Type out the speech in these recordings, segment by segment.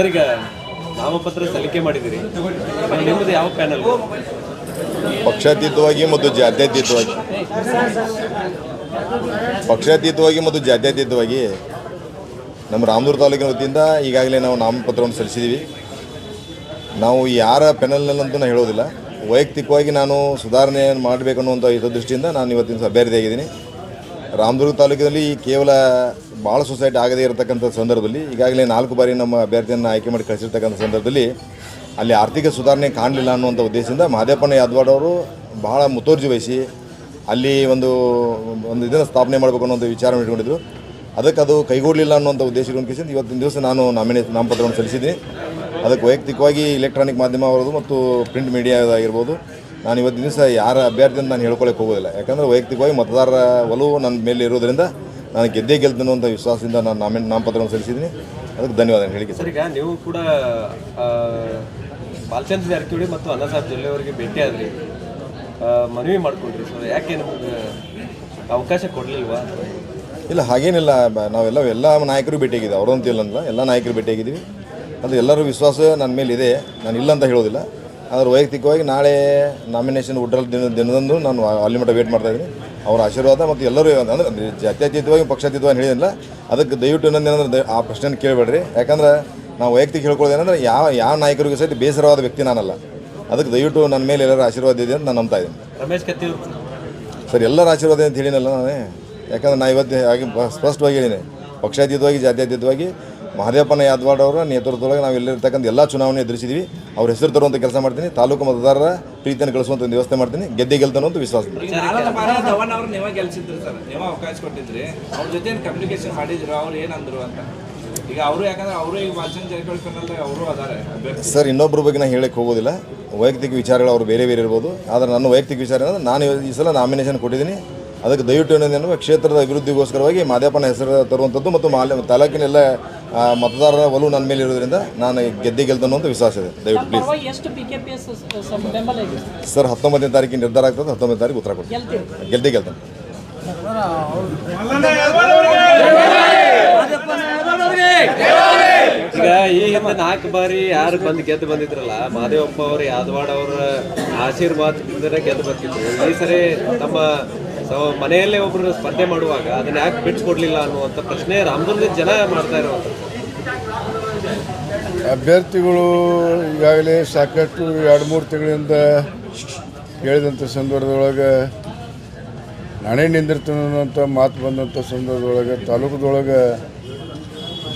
Sir ಈಗ ನಾಮಪತ್ರ ಸಲ್ಲಿಕೆ ಮಾಡಿದಿರಿ ನಿಮ್ಮದು ಯಾವ ಪ್ಯಾನಲ್ ಪಕ್ಷಾತೀತವಾಗಿ ಮತ್ತು ಜಾತ್ಯತೀತವಾಗಿ. ಪಕ್ಷಾತೀತವಾಗಿ ಮತ್ತು ಜಾತ್ಯತೀತವಾಗಿ ನಮ್ಮ ರಾಮದುರ್ಗ ತಾಲೂಕಿನ ವತಿಯಿಂದ ಈಗಾಗಲೇ ನಾವು ನಾಮಪತ್ರವನ್ನು ಸಲ್ಲಿಸಿದ್ದೀವಿ. ನಾವು ಯಾರ ಪೆನಲ್ನಲ್ಲಂತೂ ನಾನು ಹೇಳೋದಿಲ್ಲ. ವೈಯಕ್ತಿಕವಾಗಿ ನಾನು ಸುಧಾರಣೆಯನ್ನು ಮಾಡಬೇಕನ್ನುವಂಥ ಹಿತದೃಷ್ಟಿಯಿಂದ ನಾನು ಇವತ್ತಿನ ಅಭ್ಯರ್ಥಿಯಾಗಿದ್ದೀನಿ. ರಾಮದುರ್ಗ ತಾಲೂಕಿನಲ್ಲಿ ಕೇವಲ ಭಾಳ ಸೊಸೈಟಿ ಆಗದೇ ಇರತಕ್ಕಂಥ ಸಂದರ್ಭದಲ್ಲಿ ಈಗಾಗಲೇ ನಾಲ್ಕು ಬಾರಿ ನಮ್ಮ ಅಭ್ಯರ್ಥಿಯನ್ನು ಆಯ್ಕೆ ಮಾಡಿ ಕಳಿಸಿರ್ತಕ್ಕಂಥ ಸಂದರ್ಭದಲ್ಲಿ ಅಲ್ಲಿ ಆರ್ಥಿಕ ಸುಧಾರಣೆ ಕಾಣಲಿಲ್ಲ ಅನ್ನುವಂಥ ಉದ್ದೇಶದಿಂದ ಮಹದೇವಪ್ಪನ ಯಾದವಾಡ್ ಅವರು ಬಹಳ ಮುತುವರ್ಜಿ ವಹಿಸಿ ಅಲ್ಲಿ ಒಂದು ಒಂದು ಇದನ್ನು ಸ್ಥಾಪನೆ ಮಾಡಬೇಕು ಅನ್ನೋಂಥ ವಿಚಾರ ಇಟ್ಕೊಂಡಿದ್ರು ಅದಕ್ಕೆ ಅದು ಕೈಗೂಡಲಿಲ್ಲ ಅನ್ನುವಂಥ ಉದ್ದೇಶ ಕೇಸಿಂದ ಇವತ್ತಿನ ದಿವಸ ನಾನು ನಾಮಿನೇ, ನಾಮಪತ್ರವನ್ನು ಸಲ್ಲಿಸಿದ್ದೀನಿ. ಅದಕ್ಕೆ ವೈಯಕ್ತಿಕವಾಗಿ ಇಲೆಕ್ಟ್ರಾನಿಕ್ ಮಾಧ್ಯಮ ಅವರದು ಮತ್ತು ಪ್ರಿಂಟ್ ಮೀಡಿಯಾದಾಗಿರ್ಬೋದು ನಾನು ಇವತ್ತಿನ ದಿವಸ ಯಾರ ಅಭ್ಯರ್ಥಿ ಅಂತ ನಾನು ಹೇಳ್ಕೊಳ್ಳೋಕೆ ಹೋಗೋದಿಲ್ಲ. ಯಾಕಂದರೆ ವೈಯಕ್ತಿಕವಾಗಿ ಮತದಾರರ ಒಲವು ನನ್ನ ಮೇಲೆ ಇರೋದರಿಂದ ನಾನು ಗೆದ್ದೇ ಗೆಲ್ತೀನಿ ಅಂತ ವಿಶ್ವಾಸದಿಂದ ನಾನು ನಾಮಿನ ನಾಮಪತ್ರವನ್ನು ಸಲ್ಲಿಸಿದ್ದೀನಿ. ಅದಕ್ಕೆ ಧನ್ಯವಾದ ಹೇಳಿಕೆ ಸರ್. ಈಗ ನೀವು ಕೂಡ ಬಾಲಚಂದ್ರ ಜಾರಕಿಹೊಳಿ ಮತ್ತು ಅನ್ನಸಾಬ್ ಜೊಲ್ಲೆ ಅವರಿಗೆ ಭೇಟಿ ಆದ್ರಿ. ಮನವಿ ಮಾಡ್ಕೊಂಡ್ರಿ ಸರ್. ಯಾಕೆ ನಮಗೆ ಅವಕಾಶ ಕೊಡಲಿಲ್ವಾ? ಇಲ್ಲ ಹಾಗೇನಿಲ್ಲ. ನಾವೆಲ್ಲ ಎಲ್ಲ ನಾಯಕರು ಭೇಟಿಯಾಗಿದ್ದೀವಿ ಅವರಂತ ಇಲ್ಲ ಅನ್ನಲ್ಲ ಎಲ್ಲ ನಾಯಕರು ಭೇಟಿಯಾಗಿದ್ದೀವಿ ಅದು ಎಲ್ಲರೂ ವಿಶ್ವಾಸ ನನ್ನ ಮೇಲೆ ಇದೆ. ನಾನು ಇಲ್ಲ ಅಂತ ಹೇಳೋದಿಲ್ಲ. ಆದರೆ ವೈಯಕ್ತಿಕವಾಗಿ ನಾಳೆ ನಾಮಿನೇಷನ್ ಉಡ್ರಲ್ ದಿನ ದಿನದಂದು ನಾನು ಅಲ್ಲಿ ಮಟ್ಟ ವೇಟ್ ಮಾಡ್ತಾ ಇದ್ದೀನಿ. ಅವರ ಆಶೀರ್ವಾದ ಮತ್ತು ಎಲ್ಲರೂ ಅಂದರೆ ಜಾತ್ಯತೀತವಾಗಿ ಪಕ್ಷಾತೀತವಾಗಿ ಹೇಳಿದಿಲ್ಲ ಅದಕ್ಕೆ ದಯವಿಟ್ಟು ಇನ್ನೊಂದು ಏನಂದ್ರೆ ಆ ಪ್ರಶ್ನೆ ಕೇಳಬೇಡ್ರಿ. ಯಾಕಂದ್ರೆ ನಾವು ವೈಯಕ್ತಿಕ ಹೇಳ್ಕೊಳ್ಳೋದು ಏನಂದ್ರೆ ಯಾವ ಯಾವ ನಾಯಕರಿಗೂ ಸಹಿತ ಬೇಸರವಾದ ವ್ಯಕ್ತಿ ನಾನಲ್ಲ. ಅದಕ್ಕೆ ದಯವಿಟ್ಟು ನನ್ನ ಮೇಲೆ ಎಲ್ಲರ ಆಶೀರ್ವಾದ ಇದೆ ಅಂತ ನಾನು ನಂಬ್ತಾ ಇದ್ದೀನಿ. ರಮೇಶ್ ಕತ್ತಿ ಸರ್ ಎಲ್ಲರ ಆಶೀರ್ವಾದ ಅಂತ ಹೇಳಿನಲ್ಲ ನಾನೇ. ಯಾಕಂದ್ರೆ ನಾ ಇವತ್ತು ಆಗಿ ಸ್ಪಷ್ಟವಾಗಿ ಹೇಳಿದ್ದೀನಿ ಪಕ್ಷಾತೀತವಾಗಿ ಜಾತ್ಯತೀತವಾಗಿ ಮಹದೇವಪ್ಪನ ಯಾದವಾಡ್ ಅವರ ನೇತೃತ್ವದೊಳಗೆ ನಾವು ಇಲ್ಲಿರ್ತಕ್ಕಂಥ ಎಲ್ಲ ಚುನಾವಣೆ ಎದುರಿಸಿದ್ವಿ. ಅವ್ರ ಹೆಸರು ತರುವಂಥ ಕೆಲಸ ಮಾಡ್ತೀನಿ. ತಾಲೂಕು ಮತದಾರರ ಪ್ರೀತಿಯನ್ನು ಗಳಿಸುವಂಥ ಒಂದು ವ್ಯವಸ್ಥೆ ಮಾಡ್ತೀನಿ. ಗೆದ್ದೆ ಗೆಲ್ತಾನೋ ಅಂತ ವಿಶ್ವಾಸ ಸರ್. ಇನ್ನೊಬ್ಬರ ಬಗ್ಗೆ ನಾನು ಹೇಳಕ್ಕೆ ಹೋಗೋದಿಲ್ಲ. ವೈಯಕ್ತಿಕ ವಿಚಾರಗಳು ಅವರು ಬೇರೆ ಬೇರೆ ಇರ್ಬೋದು. ಆದರೆ ನನ್ನ ವೈಯಕ್ತಿಕ ವಿಚಾರ ಏನಂದ್ರೆ ನಾನು ಈ ಸಲ ನಾಮಿನೇಷನ್ ಕೊಟ್ಟಿದ್ದೀನಿ. ಅದಕ್ಕೆ ದಯವಿಟ್ಟು ಏನಂದ್ರೆ ಕ್ಷೇತ್ರದ ಅಭಿವೃದ್ಧಿಗೋಸ್ಕರವಾಗಿ ಮಾದೇಪನ ಹೆಸರು ತರುವಂಥದ್ದು ಮತ್ತು ಮಾಲ್ಯ ತಾಲೂಕಿನ ಎಲ್ಲ ಆ, ಮತದಾರರ ಒಲವು ನನ್ನ ಮೇಲೆ ಇರೋದ್ರಿಂದ ನಾನು ಗೆದ್ದೆ ಗೆಲ್ತಾನು ಅಂತ ವಿಶ್ವಾಸ ಇದೆ. ದಯವಿಟ್ಟು ಪ್ಲೀಸ್ ಸರ್ ಹತ್ತೊಂಬತ್ತನೇ ತಾರೀಕಿಗೆ ನಿರ್ಧಾರ ಆಗ್ತದೆ ಹತ್ತೊಂಬತ್ತನೇ ತಾರೀಕು ಉತ್ತರ ಕೊಡ್ತೀನಿ. ಗೆದ್ದೆ ಗೆಲ್ತಾನೆ. ಈಗ ಈ ಹಿಂದೆ ನಾಲ್ಕು ಬಾರಿ ಯಾರು ಬಂದು ಗೆದ್ದು ಬಂದಿದ್ರಲ್ಲ ಮಹದೇವಪ್ಪ ಅವರು ಯಾದವಾಡ ಅವರ ಆಶೀರ್ವಾದದಿಂದ ಗೆದ್ದು ಬರ್ತಿದ್ರು ಈ ಸರಿ ತಮ್ಮ ಸ- ಮನೆಯಲ್ಲೇ ಒಬ್ರು ಸ್ಪರ್ಧೆ ಮಾಡುವಾಗ ಅದನ್ನ ಯಾಕೆ ಬಿಟ್ಕೊಡ್ಲಿಲ್ಲ ಅನ್ನುವಂಥ ಪ್ರಶ್ನೆ ರಾಮದುರ್ಗದ ಜನ ಮಾಡ್ತಾ ಇರುವಂಥದ್ದು. ಅಭ್ಯರ್ಥಿಗಳು ಈಗಾಗಲೇ ಸಾಕಷ್ಟು ಎರಡು ಮೂರು ತಿಂಗಳಿಂದ ಹೇಳಿದಂಥ ಸಂದರ್ಭದೊಳಗೆ ನಾನೇ ನಿಂದಿರ್ತೀನಿ ಅನ್ನೋಂಥ ಮಾತು ಬಂದಂಥ ಸಂದರ್ಭದೊಳಗೆ, ತಾಲೂಕದೊಳಗೆ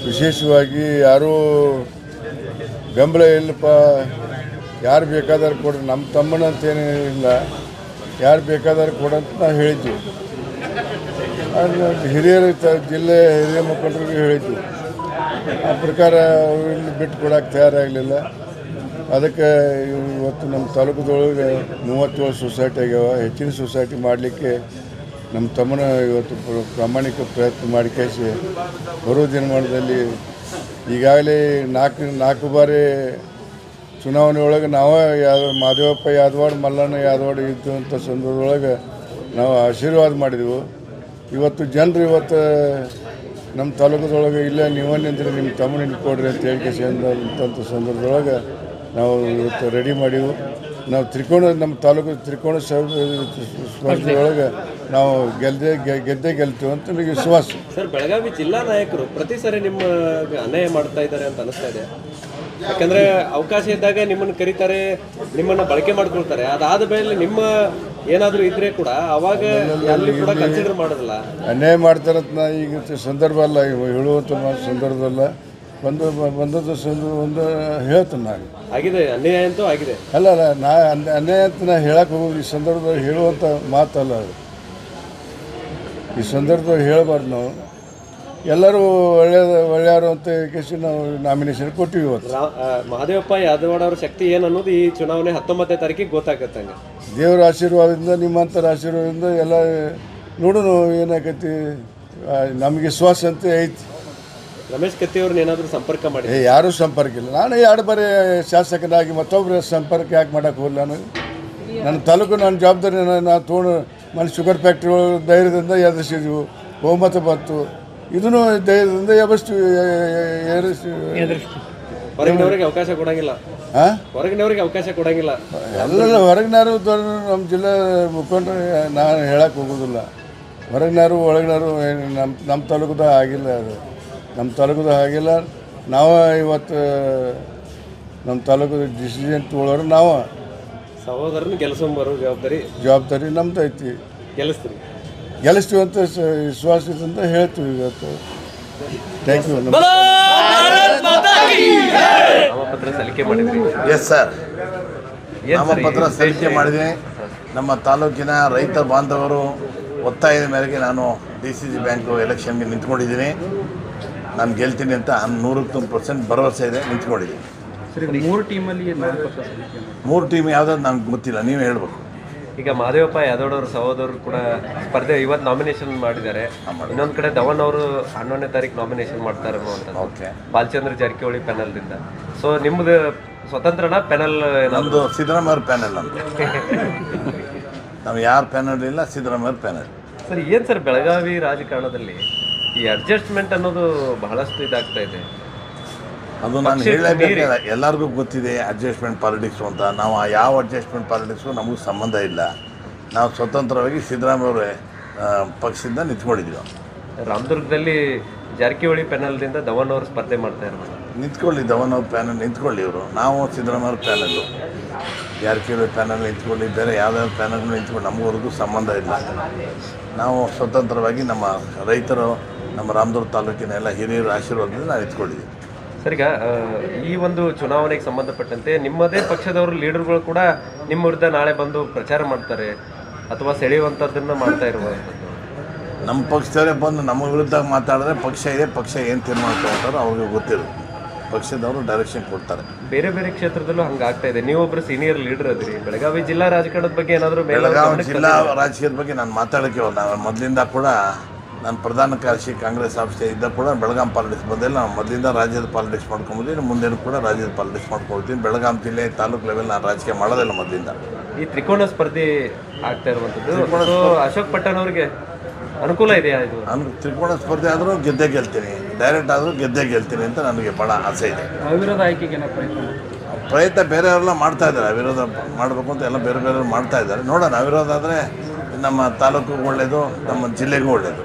ವಿಶೇಷವಾಗಿ ಯಾರೂ ಬೆಂಬಲ ಇಲ್ಲಪ್ಪ. ಯಾರು ಬೇಕಾದರೂ ಕೊಡ್ರಿ, ನಮ್ಮ ತಮ್ಮನಂತೇನೇ ಇಲ್ಲ ಯಾರು ಬೇಕಾದ್ರೆ ಕೊಡಂತ ನಾವು ಹೇಳಿದ್ವಿ. ಹಿರಿಯರು ಜಿಲ್ಲೆ ಹಿರಿಯ ಮುಖಂಡರಿಗೆ ಹೇಳಿದ್ವಿ. ಆ ಪ್ರಕಾರ ಅವರು ಇಲ್ಲಿ ಬಿಟ್ಟು ಕೊಡೋಕೆ ತಯಾರಾಗಲಿಲ್ಲ. ಅದಕ್ಕೆ ಇವತ್ತು ನಮ್ಮ ತಾಲೂಕದೊಳಗೆ ಮೂವತ್ತೇಳು ಸೊಸೈಟಿ ಆಗ್ಯಾವ. ಹೆಚ್ಚಿನ ಸೊಸೈಟಿ ಮಾಡಲಿಕ್ಕೆ ನಮ್ಮ ತಮ್ಮನ ಇವತ್ತು ಪ್ರಾಮಾಣಿಕ ಪ್ರಯತ್ನ ಮಾಡಿ ಕೇಸಿ ಬರೋ ದಿನಮಾನದಲ್ಲಿ ಈಗಾಗಲೇ ನಾಲ್ಕು ನಾಲ್ಕು ಬಾರಿ ಚುನಾವಣೆ ಒಳಗೆ ನಾವೇ ಯಾದವ್ ಮಾದೇವಪ್ಪ ಯಾದವಾಡ್, ಮಲ್ಲಣ್ಣ ಯಾದವಾಡ್ ಇದ್ದಂಥ ಸಂದರ್ಭದೊಳಗೆ ನಾವು ಆಶೀರ್ವಾದ ಮಾಡಿದೆವು. ಇವತ್ತು ಜನರು ಇವತ್ತು ನಮ್ಮ ತಾಲೂಕದೊಳಗೆ ಇಲ್ಲೇ ನೀವೇ ನಿಂತರೆ ನಿಮ್ಮ ತಮ್ಮ ಕೊಡ್ರಿ ಅಂತ ಹೇಳಿಕೆ ಸೇರಿದಂಥ ಸಂದರ್ಭದೊಳಗೆ ನಾವು ಇವತ್ತು ರೆಡಿ ಮಾಡಿವು ನಾವು ತ್ರಿಕೋಣ ನಮ್ಮ ತಾಲೂಕು ತ್ರಿಕೋಣ ಸ್ಪರ್ಧೆಯೊಳಗೆ ನಾವು ಗೆಲ್ಲದೆ ಗೆದ್ದೆ ಗೆಲ್ತೀವಿ ಅಂತ ನನಗೆ ವಿಶ್ವಾಸ. ಸರ್, ಬೆಳಗಾವಿ ಜಿಲ್ಲಾ ನಾಯಕರು ಪ್ರತಿ ಸರಿ ನಿಮ್ಮ ಅನ್ಯಾಯ ಮಾಡ್ತಾ ಇದ್ದಾರೆ ಅಂತ ಅನಿಸ್ತಾ ಇದೆ. ಯಾಕಂದ್ರೆ ಅವಕಾಶ ಇದ್ದಾಗ ನಿಮ್ಮನ್ನು ಕರೀತಾರೆ ನಿಮ್ಮನ್ನ ಬಳಕೆ ಮಾಡ್ಕೊಳ್ತಾರೆ. ಅದಾದ ಮೇಲೆ ನಿಮ್ಮ ಏನಾದರೂ ಇದ್ರೆ ಕೂಡ ಅವಾಗ ಅಲ್ಲಿ ಕೂಡ ಕನ್ಸಿಡರ್ ಮಾಡೋದಿಲ್ಲ. ಅನ್ಯಾಯ ಮಾಡ್ತಾರಂತ ನಾ ಈಗ ಸಂದರ್ಭ ಅಲ್ಲ ಹೇಳುವಂತ ಹೇಳುವಂಥ ಸಂದರ್ಭದಲ್ಲ ಬಂದು ಬಂದದ್ದು ಸಂದರ್ಭ ಒಂದು ಹೇಳ್ತೇನೆ ನಾನು. ಆಗಿದೆ ಅನ್ಯಾಯ ಅಂತೂ ಆಗಿದೆ. ಅಲ್ಲ ಅಲ್ಲ ನಾ ಅನ್- ಅನ್ಯಾಯ ಅಂತ ನಾ ಹೇಳಕ್ಕೆ ಹೋಗೋದು ಈ ಸಂದರ್ಭದಲ್ಲಿ ಹೇಳುವಂಥ ಮಾತಲ್ಲ ಅದು. ಈ ಸಂದರ್ಭದಲ್ಲಿ ಹೇಳಬಾರ್ದು ನಾವು. ಎಲ್ಲರೂ ಒಳ್ಳೆಯದು ಒಳ್ಳೆಯವರು ಅಂತ ಕೇಸಿ ನಾವು ನಾಮಿನೇಷನ್ ಕೊಟ್ಟಿವಿ ಇವತ್ತು. ರಾ- ಮಹದೇವಪ್ಪ ಯಾದವಾಡ ಅವರ ಶಕ್ತಿ ಏನು ಅನ್ನೋದು ಈ ಚುನಾವಣೆ ಹತ್ತೊಂಬತ್ತನೇ ತಾರೀಕಿಗೆ ಗೊತ್ತಾಗತ್ತೆ ಹಂಗೆ. ದೇವರ ಆಶೀರ್ವಾದದಿಂದ ನಿಮ್ಮಂಥರ ಆಶೀರ್ವಾದದಿಂದ ಎಲ್ಲ ನೋಡೋಣ ಏನಾಕೈತಿ ಆ, ನಮಗೆ ವಿಶ್ವಾಸ ಅಂತ ಐತಿ. ರಮೇಶ್ ಕತ್ತಿ ಅವ್ರನ್ನ ಏನಾದರೂ ಸಂಪರ್ಕ ಮಾಡಿ. ಏ ಯಾರೂ ಸಂಪರ್ಕ ಇಲ್ಲ. ನಾನು ಎರಡು ಬಾರಿ ಶಾಸಕನಾಗಿ ಮತ್ತೊಬ್ಬರ ಸಂಪರ್ಕ ಯಾಕೆ ಮಾಡೋಕೆ ಹೋಗಲ್ಲ ನಾನು? ನನ್ನ ತಾಲೂಕು ನನ್ನ ಜವಾಬ್ದಾರಿ ನಾನು ತೋಣ ಮನೆ ಶುಗರ್ ಫ್ಯಾಕ್ಟ್ರಿ ಧೈರ್ಯದಿಂದ ಎದುರಿಸಿದ್ವು. ಬಹುಮತ ಬಂತು. ಇದನ್ನು ಧೈರ್ಯದಿಂದ ಎಬಸ್ತು ಹೊರಗಿನವರಿಗೆ ಹೊರಗಿನವ್ರಿಗೆ ಅವಕಾಶ ಕೊಡಂಗಿಲ್ಲ. ಹಾಂ ಹೊರಗಿನವ್ರಿಗೆ ಅವಕಾಶ ಕೊಡಂಗಿಲ್ಲ. ಅಲ್ಲೆಲ್ಲ ಹೊರಗಿನಾರು ನಮ್ಮ ಜಿಲ್ಲೆ ಮುಖಂಡರು ನಾನು ಹೇಳಕ್ಕೆ ಹೋಗೋದಿಲ್ಲ. ಹೊರಗಿನಾರು ಒಳಗಿನಾರು ನಮ್ಮ ನಮ್ಮ ತಾಲೂಕದ ಆಗಿಲ್ಲ ಅದು. ನಮ್ಮ ತಾಲೂಕದ ಆಗಿಲ್ಲ. ನಾವು ಇವತ್ತು ನಮ್ಮ ತಾಲೂಕದ ಡಿಸಿಷನ್ ತೊಗೊಳೋರು ನಾವು. ಸಹೋದರನ ಬರೋ ಜವಾಬ್ದಾರಿ. ಜವಾಬ್ದಾರಿ ನಮ್ದು ಐತಿ ಗೆಲ್ಲಿಸ್ತೀರಿ. ಗೆಲ್ಲಿಸ್ತೀವಿ ಅಂತ ಸ- ಅಂತ ಹೇಳ್ತೀವಿ ಇವತ್ತು ಥ್ಯಾಂಕ್ ಯು ನಾಮಪತ್ರ ಸಲ್ಲಿಕೆ ಮಾಡಿದ್ರಿ ಎಸ್ ಸರ್ ನಾಮಪತ್ರ ಸಲ್ಲಿಕೆ? ಮಾಡಿದ್ದೀನಿ ನಮ್ಮ ತಾಲೂಕಿನ ರೈತ ಬಾಂಧವರು ಒತ್ತಾಯದ ಮೇರೆಗೆ ನಾನು ಡಿ ಸಿ ಸಿ ಬ್ಯಾಂಕು ಎಲೆಕ್ಷನ್ಗೆ ನಿಂತ್ಕೊಂಡಿದ್ದೀನಿ. ನಾನು ಗೆಲ್ತೀನಿ ಅಂತ ನೂರಕ್ಕೆ ನೂರು ಪರ್ಸೆಂಟ್ ಭರವಸೆ ಇದೆ ನಿಂತ್ಕೊಂಡಿದ್ದೀನಿ. ಮೂರು ಟೀಮಲ್ಲಿ ಮೂರು ಟೀಮ್ ಯಾವುದಾದ್ರು ನನಗೆ ಗೊತ್ತಿಲ್ಲ ನೀವೇ ಹೇಳ್ಬೇಕು. ಈಗ ಮಾದೇವಪ್ಪ ಯಾದವ್ ಅವ್ರ ಸಹೋದರರು ಕೂಡ ಸ್ಪರ್ಧೆ ಇವತ್ತು ನಾಮಿನೇಷನ್ ಮಾಡಿದ್ದಾರೆ. ಇನ್ನೊಂದು ಕಡೆ ಧವನ್ ಅವರು ಹನ್ನೊಂದನೇ ತಾರೀಕು ನಾಮಿನೇಷನ್ ಮಾಡ್ತಾರೆ ಓಕೆ. ಬಾಲಚಂದ್ರ ಜಾರಕಿಹೊಳಿ ಪ್ಯಾನಲ್ ದಿಂದ. ಸೊ ನಿಮ್ದು ಸ್ವತಂತ್ರನ ಪ್ಯಾನಲ್ ನಮ್ಮದು ಸಿದ್ದರಾಮಯ್ಯ ಪ್ಯಾನಲ್ ಅಂತ ನಾವು ಯಾರು ಪ್ಯಾನಲ್ ಇಲ್ಲ ಸಿದ್ದರಾಮಯ್ಯ ಪ್ಯಾನಲ್ ಸರ್ ಏನ್ ಸರ್ ಬೆಳಗಾವಿ ರಾಜಕಾರಣದಲ್ಲಿ ಈ ಅಡ್ಜಸ್ಟ್ಮೆಂಟ್ ಅನ್ನೋದು ಬಹಳಷ್ಟು ಇದಾಗ್ತಾ ಇದೆ. ಅದು ನಾನು ಹೇಳಲೇಬೇಕಲ್ಲ ಎಲ್ಲರಿಗೂ ಗೊತ್ತಿದೆ ಅಡ್ಜಸ್ಟ್ಮೆಂಟ್ ಪಾಲಿಟಿಕ್ಸು ಅಂತ. ನಾವು ಆ ಯಾವ ಅಡ್ಜಸ್ಟ್ಮೆಂಟ್ ಪಾಲಿಟಿಕ್ಸು ನಮಗೂ ಸಂಬಂಧ ಇಲ್ಲ. ನಾವು ಸ್ವತಂತ್ರವಾಗಿ ಸಿದ್ದರಾಮಯ್ಯವರೇ ಪಕ್ಷದಿಂದ ನಿಂತ್ಕೊಂಡಿದ್ವಿ. ರಾಮದುರ್ಗದಲ್ಲಿ ಜಾರಕಿಹೊಳಿ ಪ್ಯಾನಲ್ದಿಂದ ಧವನ್ ಅವರು ಸ್ಪರ್ಧೆ ಮಾಡ್ತಾ ಇರೋದು. ನಿಂತ್ಕೊಳ್ಳಿ ಧವನ್ ಅವ್ರ ಪ್ಯಾನಲ್ ನಿಂತ್ಕೊಳ್ಳಿ ಇವರು. ನಾವು ಸಿದ್ದರಾಮಯ್ಯವ್ರ ಪ್ಯಾನಲ್ಲು ಜಾರಕಿಹೊಳಿ ಪ್ಯಾನಲ್ ನಿಂತ್ಕೊಳ್ಳಿ ಬೇರೆ ಯಾವ್ದಾದ್ರು ಪ್ಯಾನಲ್ ನಿಂತ್ಕೊಂಡು ನಮಗವ್ರಿಗೂ ಸಂಬಂಧ ಇಲ್ಲ. ನಾವು ಸ್ವತಂತ್ರವಾಗಿ ನಮ್ಮ ರೈತರು ನಮ್ಮ ರಾಮದುರ್ಗ ತಾಲೂಕಿನ ಎಲ್ಲ ಹಿರಿಯರ ಆಶೀರ್ವಾದದಿಂದ ನಾವು ನಿಂತ್ಕೊಂಡಿದ್ದೀವಿ ಸರ್ ಈಗ ಆ, ಈ ಒಂದು ಚುನಾವಣೆಗೆ ಸಂಬಂಧಪಟ್ಟಂತೆ ನಿಮ್ಮದೇ ಪಕ್ಷದವರು ಲೀಡರ್ಗಳು ಕೂಡ ನಿಮ್ಮ ವಿರುದ್ಧ ನಾಳೆ ಬಂದು ಪ್ರಚಾರ ಮಾಡ್ತಾರೆ ಅಥವಾ ಸೆಳೆಯುವಂಥದ್ದನ್ನ ಮಾಡ್ತಾ ಇರುವಂಥದ್ದು ನಮ್ಮ ಪಕ್ಷದವರೇ ಬಂದು ನಮ್ಮ ವಿರುದ್ಧ ಮಾತಾಡಿದ್ರೆ ಪಕ್ಷ ಇದೆ ಪಕ್ಷ ಏನು ತೀರ್ಮಾನ ತಗೋತಾರೋ ಅವ್ರಿಗೆ ಗೊತ್ತಿರುತ್ತೆ. ಪಕ್ಷದವರು ಡೈರೆಕ್ಷನ್ ಕೊಡ್ತಾರೆ. ಬೇರೆ ಬೇರೆ ಕ್ಷೇತ್ರದಲ್ಲೂ ಹಂಗಾಗ್ತಾ ಇದೆ. ನೀವೊಬ್ರು ಸೀನಿಯರ್ ಲೀಡರ್ ಅದ್ರಿ ಬೆಳಗಾವಿ ಜಿಲ್ಲಾ ರಾಜಕಾರಣದ ಬಗ್ಗೆ ಏನಾದರೂ ಬೆಳಗಾವಿ ಜಿಲ್ಲಾ ರಾಜಕೀಯದ ಬಗ್ಗೆ ನಾನು ಮಾತಾಡೋಕ್ಕೆ ಹೋದ ನಾನು ಮೊದಲಿಂದ ಕೂಡ ನಾನು ಪ್ರಧಾನ ಕಾರ್ಯದರ್ಶಿ ಕಾಂಗ್ರೆಸ್ ಆಫೀಸ್ ಇದ್ದ ಕೂಡ ಬೆಳಗಾಂ ಪಾಲಿಟಿಕ್ಸ್ ಬಂದಿಲ್ಲ. ನಾನು ಮೊದಲಿಂದ ರಾಜ್ಯದ ಪಾಲಿಟಿಕ್ಸ್ ಮಾಡ್ಕೊಂಬಂದಿದ್ದೀನಿ ಮುಂದೇನು ಕೂಡ ರಾಜ್ಯದ ಪಾಲಿಟಿಕ್ಸ್ ಮಾಡ್ಕೊಳ್ತೀನಿ. ಬೆಳಗಾಂ ಜಿಲ್ಲೆ ತಾಲೂಕು ಲೆವೆಲ್ ನಾನು ರಾಜಕೀಯ ಮಾಡೋದಿಲ್ಲ ಮೊದಲಿಂದ. ಈ ತ್ರಿಕೋನ ಸ್ಪರ್ಧೆ ಆಗ್ತಾ ಇರುವಂಥದ್ದು. ಅಶೋಕ್ ಪಟ್ಟಣ ಅವರಿಗೆ ಅನುಕೂಲ ಇದೆಯಾ ಇದು? ನಾನು ತ್ರಿಕೋಣ ಸ್ಪರ್ಧೆ ಆದರೂ ಗೆದ್ದೇ ಗೆಲ್ತೀನಿ. ಡೈರೆಕ್ಟ್ ಆದರೂ ಗೆದ್ದೇ ಗೆಲ್ತೀನಿ ಅಂತ ನನಗೆ ಭಾಳ ಆಸೆ ಇದೆ. ಅವಿರೋಧ ಆಯ್ಕೆಗೆ ಪ್ರಯತ್ನ ಬೇರೆಯವರೆಲ್ಲ ಮಾಡ್ತಾ ಇದ್ದಾರೆ. ಅವಿರೋಧ ಮಾಡಬೇಕು ಅಂತ ಎಲ್ಲ ಬೇರೆ ಬೇರೆ ಮಾಡ್ತಾ ಇದ್ದಾರೆ. ನೋಡೋಣ. ಅವಿರೋಧ ಆದರೆ ನಮ್ಮ ತಾಲೂಕಿಗೂ ಒಳ್ಳೆಯದು ನಮ್ಮ ಜಿಲ್ಲೆಗೂ ಒಳ್ಳೆಯದು